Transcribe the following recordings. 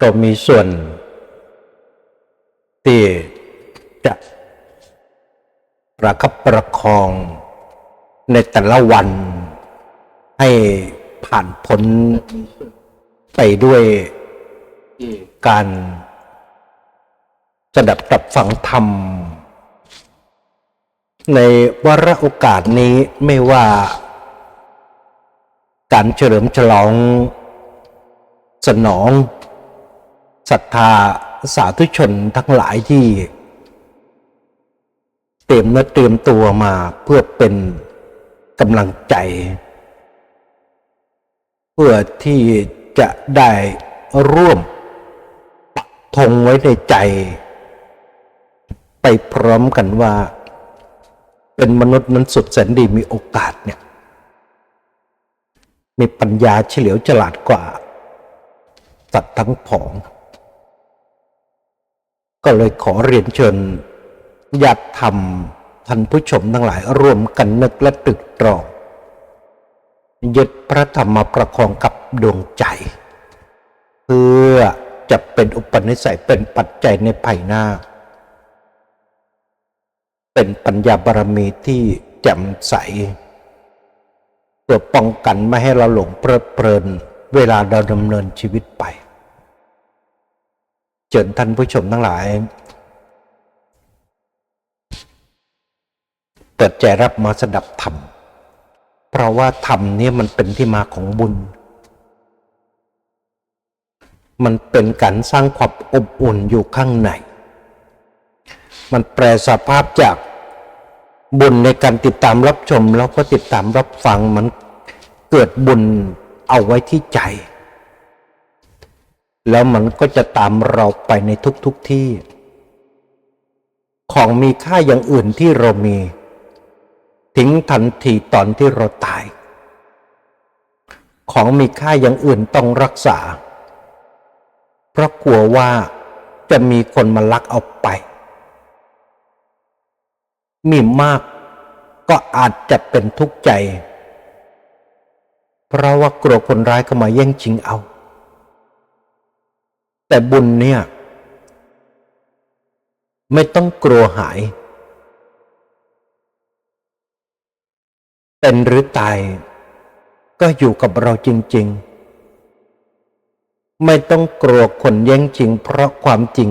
ก็มีส่วน ที่จะประคับประคองในแต่ละวัน ให้ผ่านพ้นไปด้วยการสดับตับฟังธรรม ในวาระโอกาสนี้ไม่ว่า การเฉลิมฉลองสนอง ศรัทธาสาธุชนทั้งหลายที่ เตรียมเนื้อเตรียมตัวมาเพื่อเป็นกำลังใจ เพื่อที่จะได้ร่วมปักธงไว้ในใจ ไปพร้อมกันว่า เป็นมนุษย์นั้นสุดแสนดีมีโอกาสเนี่ย มีปัญญาเฉลียวฉลาดกว่าสัตว์ทั้งผอง ก็เลยขอเรียนเชิญญาติธรรมท่านผู้ชมทั้งหลายร่วมกันนึกและตึกตรองยึดพระธรรมมาประคองกับดวงใจ เพื่อจะเป็นอุปนิสัยเป็นปัจจัยในภายหน้า เป็นปัญญาบารมีที่แจ่มใสเพื่อป้องกันไม่ให้เราหลงเพลิดเพลินเวลาเราดำเนินชีวิตไป เชิญท่านผู้ชมทั้งหลาย เปิดใจรับมาสดับธรรม เพราะว่าธรรมนี่มันเป็นที่มาของบุญ มันเป็นการสร้างความอบอุ่นอยู่ข้างใน มันแปลสภาพจากบุญในการติดตามรับชม แล้วก็ติดตามรับฟังมันเกิดบุญเอาไว้ที่ใจ แล้วมันก็จะตามเราไปในทุกๆทที่ ของมีค่าอย่างอื่นที่เรามี ทิ้งทันทีตอนที่เราตาย ของมีค่าอย่างอื่นต้องรักษา เพราะกลัวว่าจะมีคนมาลักเอาไป มีมากก็อาจจะเป็นทุกข์ใจ เพราะว่ากลัวคนร้ายเข้ามาแย่งชิงเอา แต่บุญเนี่ย ไม่ต้องกลัวหาย เป็นหรือตาย ก็อยู่กับเราจริง ๆ ไม่ต้องกลัวคนแย่งชิง เพราะความจริง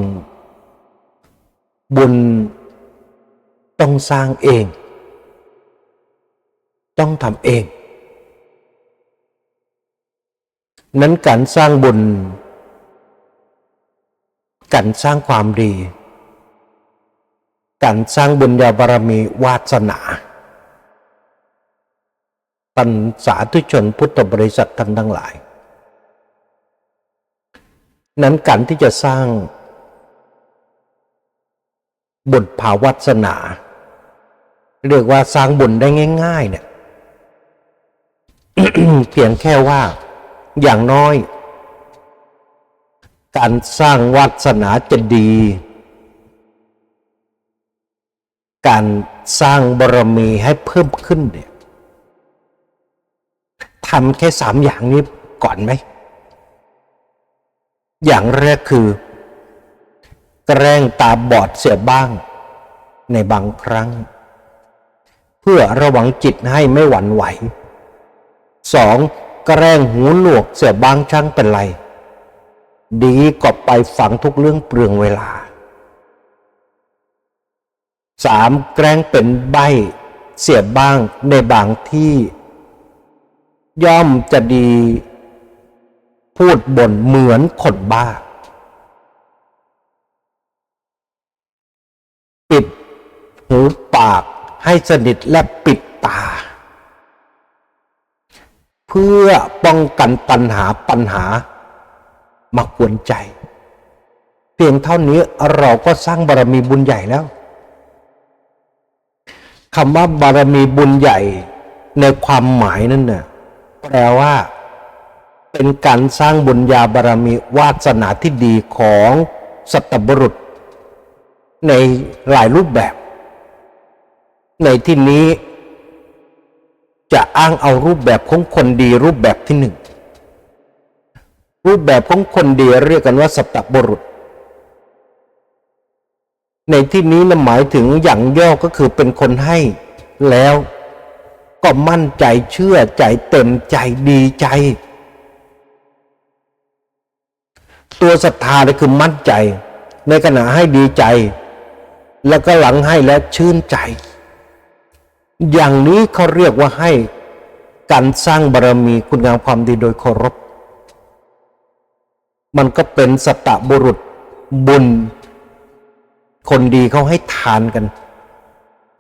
บุญต้องสร้างเอง ต้องทำเอง นั้นการสร้างบุญ การสร้างความดี การสร้างบุญญาบารมีวาสนาตันสาธุชนพุทธบริษัทท่านทั้งหลาย นั้นการที่จะสร้างบุญภาวัสนา เรียกว่าสร้างบุญได้ง่าย ๆ เนี่ยเพียงแค่ว่าอย่างน้อย การสร้างวัสนาจะดี การสร้างบารมีให้เพิ่มขึ้นเนี่ยทำแค่สามอย่างนี้ก่อนไหม อย่างแรกคือ แกล้งตาบอดเสียบ้างในบางครั้ง เพื่อระวังจิตให้ไม่หวั่นไหวสองแกล้งหูหนวกเสียบ้างช่างเป็นไร ดีกว่าไปฝังทุกเรื่องเปลืองเวลาสามแกล้งเป็นใบเสียบ้างในบางที่ ย่อมจะดีพูดบ่นเหมือนคนบ้า ปิดหูปากให้สนิทและปิดตา เพื่อป้องกันปัญหาปัญหา มากวนใจ เพียงเท่านี้เราก็สร้างบารมีบุญใหญ่แล้วคำว่าบารมีบุญใหญ่ในความหมายนั่นน่ะแปลว่า เป็นการสร้างบุญญาบารมีวาสนาที่ดีของสัตบุรุษ ในหลายรูปแบบ ในที่นี้จะอ้างเอารูปแบบของคนดีรูปแบบที่หนึ่ง รูปแบบของคนดีเรียกกันว่าสัตบุรุษ ในที่นี้นะหมายถึงอย่างย่อก็คือเป็นคนให้แล้วก็มั่นใจเชื่อใจเต็มใจดีใจ ตัวศรัทธาเนี่ยคือมั่นใจ ในขณะให้ดีใจ แล้วก็หลังให้แล้วชื่นใจ อย่างนี้เขาเรียกว่าให้การสร้างบารมีคุณงามความดีโดยเคารพ มันก็เป็นสตะบุรุษบุญ คนดีเขาให้ทานกัน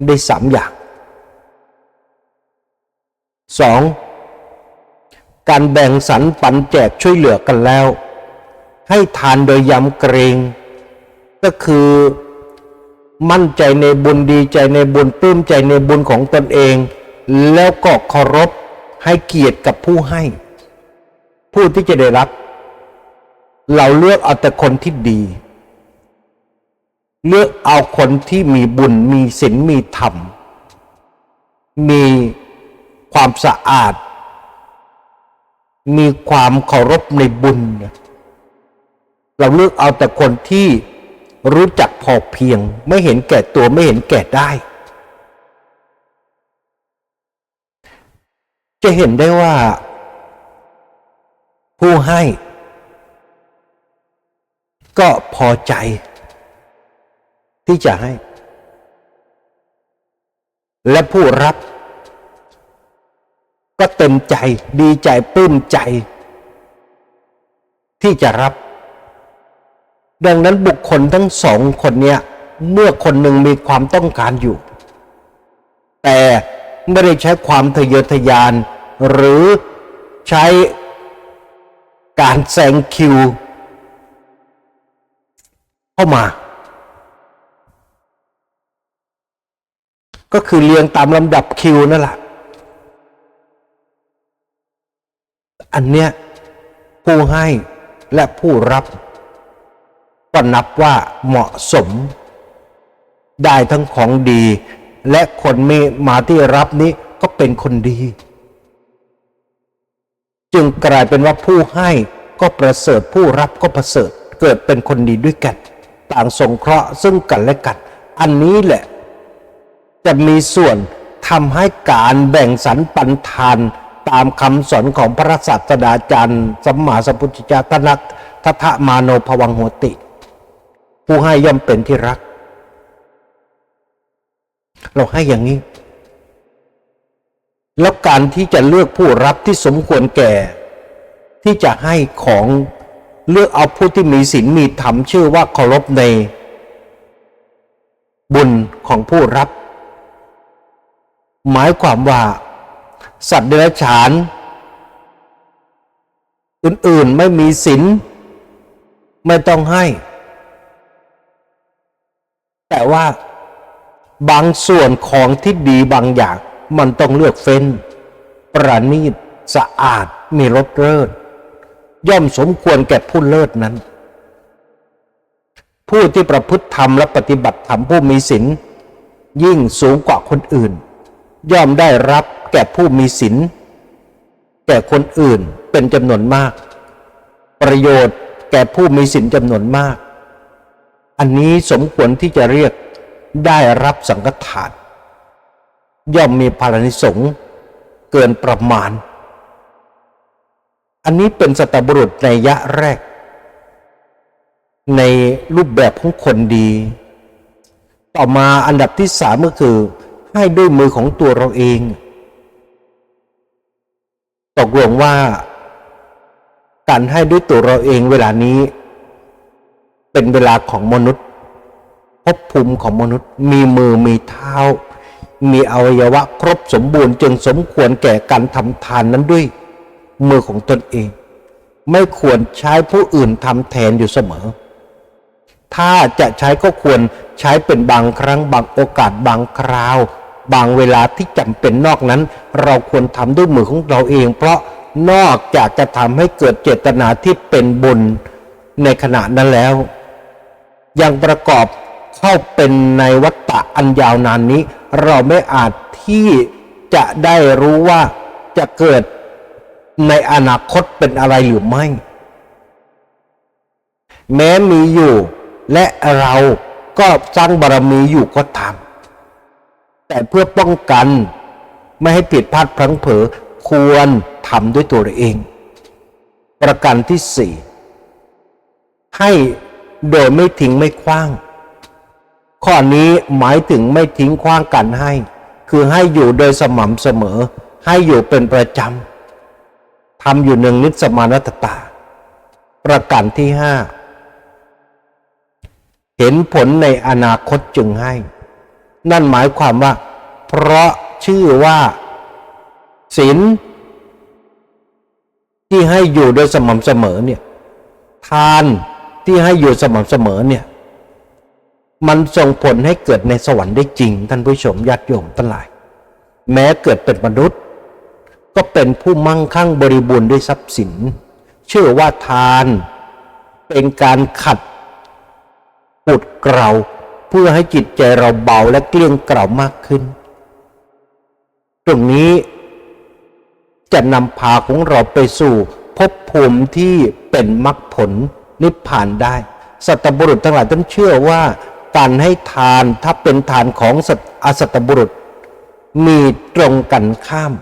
ได้สามอย่างสองการแบ่งสรรปันแจกช่วยเหลือกันแล้ว ให้ทานโดยยำเกรง ก็คือมั่นใจในบุญดีใจในบุญปลื้มใจในบุญของตนเอง แล้วก็เคารพให้เกียรติกับผู้ให้ ผู้ที่จะได้รับ เราเลือกเอาแต่คนที่ดี เลือกเอาคนที่มีบุญมีศีลมีธรรม มีความสะอาด มีความเคารพในบุญ เราเลือกเอาแต่คนที่รู้จักพอเพียง ไม่เห็นแก่ตัวไม่เห็นแก่ได้ จะเห็นได้ว่า ผู้ให้ ก็พอใจ ที่จะให้ และผู้รับ ก็เต็มใจดีใจปลื้มใจ ที่จะรับ ดังนั้นบุคคลทั้งสองคนเนี้ยเมื่อคนหนึ่งมีความต้องการอยู่ แต่ไม่ได้ใช้ความทะเยอทะยาน หรือใช้การแซงคิว เข้ามา ก็คือเรียงตามลำดับคิวนั่นแหละอันเนี้ยผู้ให้และผู้รับ ก็นับว่าเหมาะสม ได้ทั้งของดี และคนมีมาที่รับนี้ก็เป็นคนดี จึงกลายเป็นว่าผู้ให้ก็ประเสริฐผู้รับก็ประเสริฐเกิดเป็นคนดีด้วยกัน ต่างสงเคราะห์ซึ่งกันและกัน อันนี้แหละ จะมีส่วนทำให้การแบ่งสรรปันทานตามคำสอนของพระศาสดาจารย์สัมมาสัมพุทธเจ้าทนักทัทะมาโนภวังโหติ ผู้ให้ย่อมเป็นที่รัก เราให้อย่างนี้ แล้วการที่จะเลือกผู้รับที่สมควรแก่ ที่จะให้ของ เลือกเอาผู้ที่มีศีลมีธรรมชื่อว่าเคารพใน บุญของผู้รับ หมายความว่า สัตว์เดรัจฉาน อื่นๆไม่มีศีลไม่ต้องให้ แต่ว่าบางส่วนของที่ดีบางอย่าง มันต้องเลือกเฟ้น ประณีต สะอาด มีรสเลิศ ย่อมสมควรแก่ผู้เลิศนั้น ผู้ที่ประพฤติธรรมและปฏิบัติธรรมผู้มีศีลยิ่งสูงกว่าคนอื่น ย่อมได้รับแก่ผู้มีศีลแก่คนอื่นเป็นจำนวนมาก ประโยชน์แก่ผู้มีศีลจำนวนมาก อันนี้สมควรที่จะเรียกได้รับสังฆทาน ย่อมมีพานิสงเกินประมาณ อันนี้เป็นสตบุรุษในยะแรก ในรูปแบบของคนดี ต่อมาอันดับที่สามก็คือ ให้ด้วยมือของตัวเราเอง ตกลงว่า การให้ด้วยตัวเราเองเวลานี้ เป็นเวลาของมนุษย์ภพภูมิของมนุษย์มีมือมีเท้า มีอวัยวะครบสมบูรณ์จึงสมควรแก่การทำทานนั้นด้วย มือของตนเอง ไม่ควรใช้ผู้อื่นทำแทนอยู่เสมอ ถ้าจะใช้ก็ควรใช้เป็นบางครั้งบางโอกาสบางคราว บางเวลาที่จำเป็นนอกนั้น เราควรทำด้วยมือของเราเอง เพราะนอกจากจะทำให้เกิดเจตนาที่เป็นบุญในขณะนั้นแล้ว ยังประกอบเข้าเป็นในวัฏฏะอันยาวนานนี้ เราไม่อาจที่จะได้รู้ว่าจะเกิด ในอนาคตเป็นอะไรหรือไม่ แม้มีอยู่และเราก็สร้างบารมีอยู่ก็ตาม แต่เพื่อป้องกันไม่ให้ผิดพลาดพลั้งเผลอควรทำด้วยตัวเราเอง ประการที่สี่ให้โดยไม่ทิ้งไม่คว้าง ข้อนี้หมายถึงไม่ทิ้งคว้างกันให้ คือให้อยู่โดยสม่ำเสมอ ให้อยู่เป็นประจำ ทำอยู่หนึ่งนิสมานัตตา ประการที่ห้าเห็นผลในอนาคตจึงให้ นั่นหมายความว่า เพราะชื่อว่าศีลที่ให้อยู่โดยสม่ำเสมอเนี่ยทานที่ให้อยู่สม่ำเสมอเนี่ยมันส่งผลให้เกิดในสวรรค์ได้จริง ท่านผู้ชมญาติโยมทั้งหลาย แม้เกิดเป็นมนุษย์ ก็เป็นผู้มั่งคั่งบริบูรณ์ด้วยทรัพย์สิน เชื่อว่าทานเป็นการขัดปุดเกลาเพื่อให้จิตใจเราเบาและเกลี้ยงเกล่ามากขึ้น ตรงนี้จะนำพาของเราไปสู่ภพภูมิที่เป็นมรรคผลนิพพานได้ สัตบุรุษทั้งหลายท่านเชื่อว่า การให้ทานถ้าเป็นทานของสัตอสัตบุรุษ มีตรงกันข้าม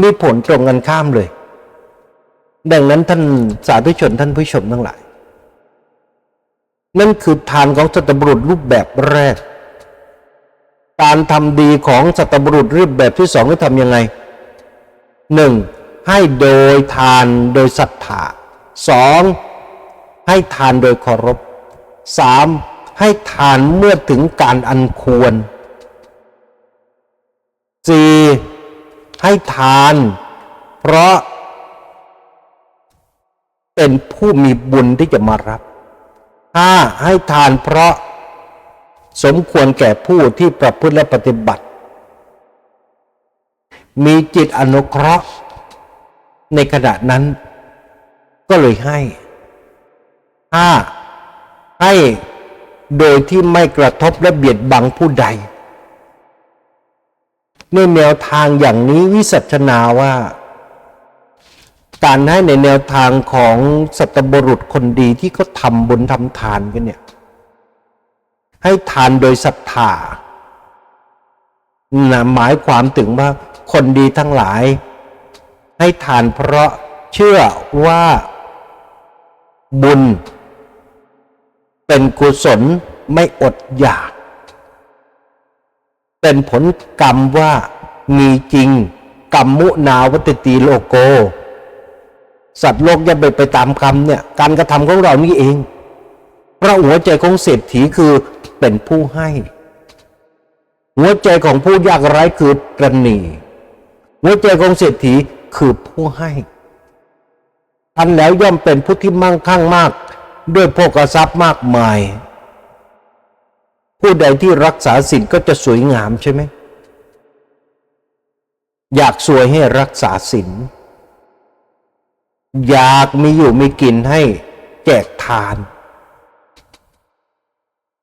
มีผลตรงกันข้ามเลย ดังนั้นท่านสาธุชนท่านผู้ชมทั้งหลาย นั่นคือทานของสัตบุรุษรูปแบบแรก การทำดีของสัตบุรุษรูปแบบที่สองก็ทำยังไงหนึ่งให้โดยทานโดยศรัทธาสองให้ทานโดยเคารพสามให้ทานเมื่อถึงการอันควรสี่ ให้ทาน เพราะ เป็นผู้มีบุญที่จะมารับห้าให้ทานเพราะสมควรแก่ผู้ที่ประพฤติและปฏิบัติ มีจิตอนุเคราะห์ ในขณะนั้น ก็เลยให้ห้าให้โดยที่ไม่กระทบและเบียดบังผู้ใด ในแนวทางอย่างนี้วิสัชนาว่า การให้ในแนวทางของสัตบุรุษคนดีที่เขาทำบุญทำทานกันเนี่ย ให้ทานโดยศรัทธานะหมายความถึงว่าคนดีทั้งหลาย ให้ทานเพราะเชื่อว่าบุญ เป็นกุศลไม่อดอยาก เป็นผลกรรมว่ามีจริง กรรมมุนาวัตติโลโก สัตว์โลกย่าไปไปตามกรรมเนี่ยการกระทำของเรานี่เอง พระหัวใจของเศรษฐีคือเป็นผู้ให้ หัวใจของผู้ยากไร้คือตรณีหัวใจของเศรษฐีคือผู้ให้ทันแล้วย่อมเป็นผู้ที่มั่งคั่งมาก ด้วยโภกทรัพย์มากมาย ผู้ใดที่รักษาศีลก็จะสวยงามใช่ไหม อยากสวยให้รักษาศีลอยากมีอยู่มีกินให้แจกทาน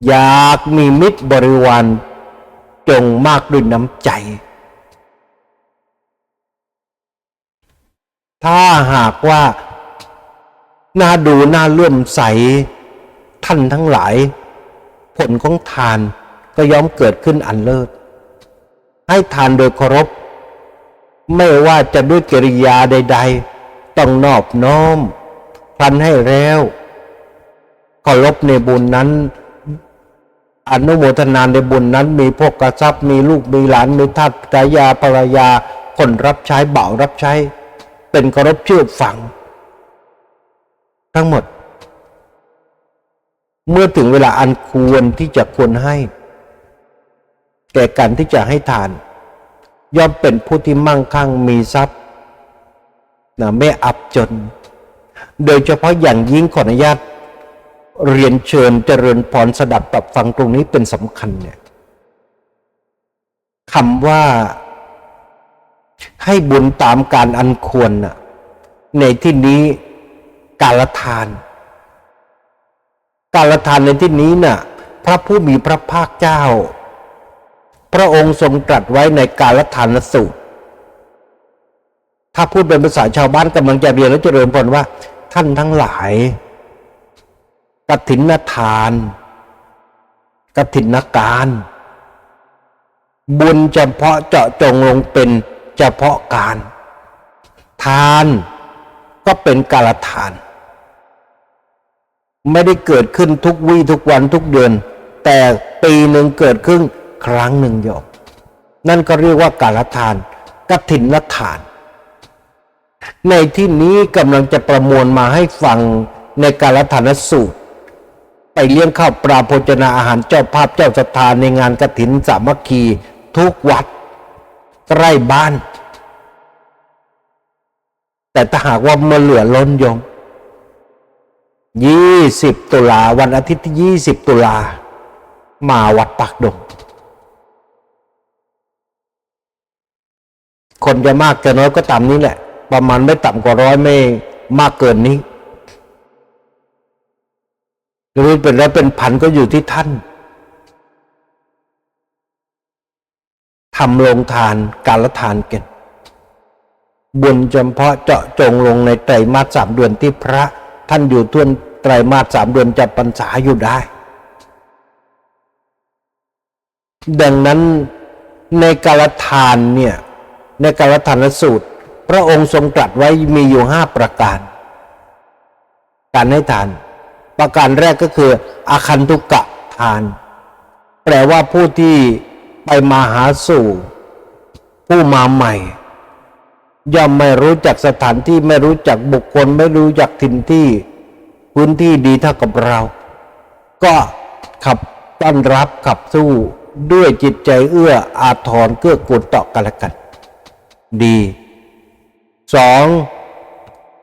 อยากมีมิตรบริวารจงมากด้วยน้ำใจ ถ้าหากว่าน่าดูน่าเลื่อมใสท่านทั้งหลาย ผลของทานก็ย่อมเกิดขึ้นอันเลิศ ให้ทานโดยเคารพ ไม่ว่าจะด้วยกิริยาใด ๆ ต้องนอบน้อมพลันให้แล้วเคารพในบุญนั้น อนุโมทนานในบุญนั้น มีพวกกระซับมีลูกมีหลานมีทัตกายาภรรยา คนรับใช้เบ่ารับใช้ เป็นเคารพเชื่อฟัง ทั้งหมด เมื่อถึงเวลาอันควรที่จะควรให้ แก่กันที่จะให้ทาน ย่อมเป็นผู้ที่มั่งคั่งมีทรัพย์นะไม่อับจน โดยเฉพาะอย่างยิ่งขออนุญาตเรียนเชิญเจริญพรสดับปรับฟังตรงนี้เป็นสำคัญเนี่ยคำว่าให้บุญตามการอันควรนะในที่นี้การละทาน การละทานในที่นี้น่ะพระผู้มีพระภาคเจ้า พระองค์ทรงตรัสไว้ในการละทานสูตร ถ้าพูดเป็นภาษาชาวบ้านกำลังจะเรียนและเจริญพรว่า ท่านทั้งหลายกถินทานกถินการ บุญเฉพาะเจาะจงลงเป็นเฉพาะการ ทานก็เป็นกาลทาน ไม่ได้เกิดขึ้นทุกวี่ทุกวันทุกเดือน แต่ปีหนึ่งเกิดขึ้นครั้งหนึ่งโยมนั่นก็เรียกว่ากาลทานกถินทาน ในที่นี้กำลังจะประมวลมาให้ฟังในกาลทานสูตร ไปเลี้ยงข้าวปลาโภชนาอาหารเจ้าภาพเจ้าสถานในงานกถินสามัคคีทุกวัดใกล้บ้าน แต่ถ้าหากว่ามันเหลือล้นโยม ยี่สิบตุลาวันอาทิตย์ที่ยี่สิบตุลา มาวัดปักดง คนจะมากจะน้อยก็ตามนี้แหละ ประมาณไม่ต่ำกว่าร้อยไม่มากเกินนี้ หรือเป็นร้อยเป็นพันก็อยู่ที่ท่านทำลงทานการละทานกันบุญเฉพาะเจาะจงลงในไตรมาสสามเดือนที่พระ ท่านอยู่ทวนไตรมาสสามเดือนจะพรรษาอยู่ได้ ดังนั้นในกาลทานเนี่ยในกาลทานสูตร พระองค์ทรงตรัสไว้มีอยู่ห้าประการ การให้ทาน ประการแรกก็คืออาคันตุกะทาน แปลว่าผู้ที่ไปมาหาสู่ ผู้มาใหม่ ย่อมไม่รู้จักสถานที่ไม่รู้จักบุคคล ไม่รู้จักถิ่นที่พื้นที่ดีเท่ากับเรา ก็ขับต้อนรับขับสู้ด้วยจิตใจเอื้ออาทรเกื้อกูลต่อกันและกัน ดีสอง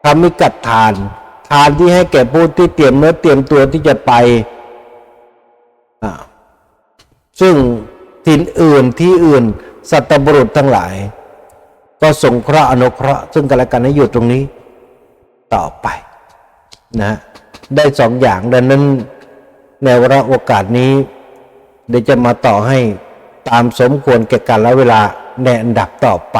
ทำมิกัดทาน ทานที่ให้แก่ผู้ที่เตรียมเนื้อเตรียมตัวที่จะไป ซึ่งถิ่นอื่นที่อื่นสัตบุรุษทั้งหลาย ก็สงเคราะห์อนุเคราะห์ซึ่งกันและกันให้อยู่ตรงนี้ต่อไปนะได้สองอย่างดังนั้นในวาระโอกาสนี้เดี๋ยวจะมาต่อให้ตามสมควรแก่การและเวลาในอันดับต่อไป